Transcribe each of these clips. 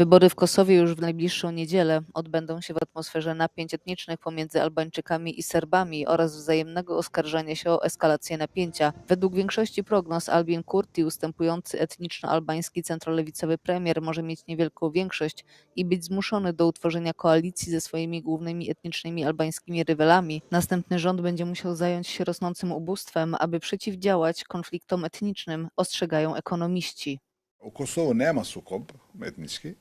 Wybory w Kosowie już w najbliższą niedzielę odbędą się w atmosferze napięć etnicznych pomiędzy Albańczykami i Serbami oraz wzajemnego oskarżania się o eskalację napięcia. Według większości prognoz Albin Kurti, ustępujący etniczno-albański centrolewicowy premier, może mieć niewielką większość i być zmuszony do utworzenia koalicji ze swoimi głównymi etnicznymi albańskimi rywalami. Następny rząd będzie musiał zająć się rosnącym ubóstwem, aby przeciwdziałać konfliktom etnicznym, ostrzegają ekonomiści. U Kosovu nema sukob etnički.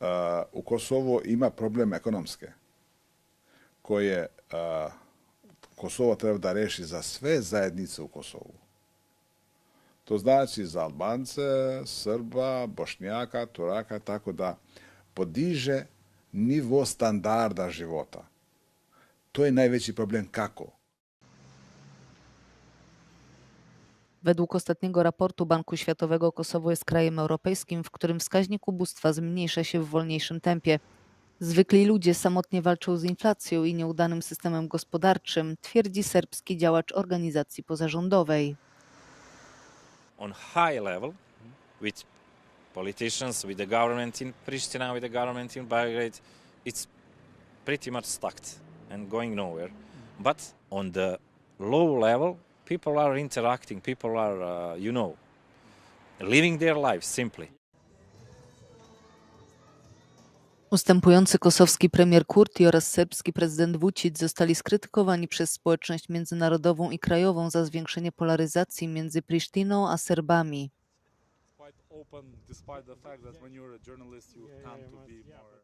Uh, U Kosovu ima problem ekonomske koje Kosovo treba da reši za sve zajednice u Kosovu. To znači za Albance, Srba, Bošnjaka, Turaka, tako da podiže nivo standarda života. To je najveći problem kako. Według ostatniego raportu Banku Światowego Kosowo jest krajem europejskim, w którym wskaźnik ubóstwa zmniejsza się w wolniejszym tempie. Zwykli ludzie samotnie walczą z inflacją i nieudanym systemem gospodarczym, twierdzi serbski działacz organizacji pozarządowej. on high level with politicians, with the government in Pristina, with the government in Belgrade, it's pretty much stuck and going nowhere. But on the low level, people are interacting, people are, uh, you know, living their lives simply. Ustępujący kosowski premier Kurti oraz serbski prezydent Vucic zostali skrytykowani przez społeczność międzynarodową i krajową za zwiększenie polaryzacji między Prisztiną a Serbami.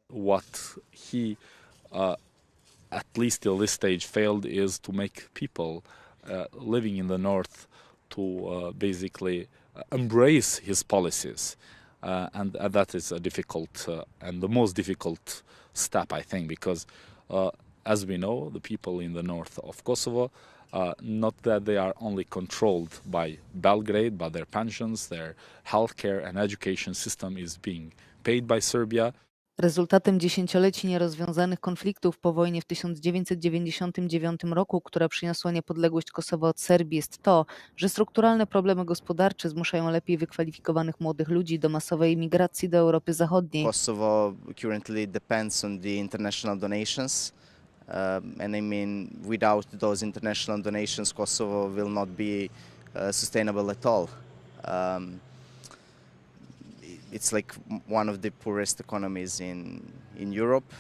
what he, uh, at least till this stage, failed is to make people uh, living in the north to uh, basically uh, embrace his policies. Uh, and uh, that is a difficult uh, and the most difficult step, I think, because uh, as we know, the people in the north of Kosovo, uh, not that they are only controlled by Belgrade, but their pensions, their healthcare and education system is being paid by Serbia. Rezultatem dziesięcioleci nierozwiązanych konfliktów po wojnie w 1999 roku, która przyniosła niepodległość Kosowa od Serbii, jest to, że strukturalne problemy gospodarcze zmuszają lepiej wykwalifikowanych młodych ludzi do masowej migracji do Europy Zachodniej. Kosovo currently depends on the international donations. Um, and I mean, without those international donations, Kosovo will not be uh, sustainable at all. Um, it's like one of the poorest economies in, in Europe.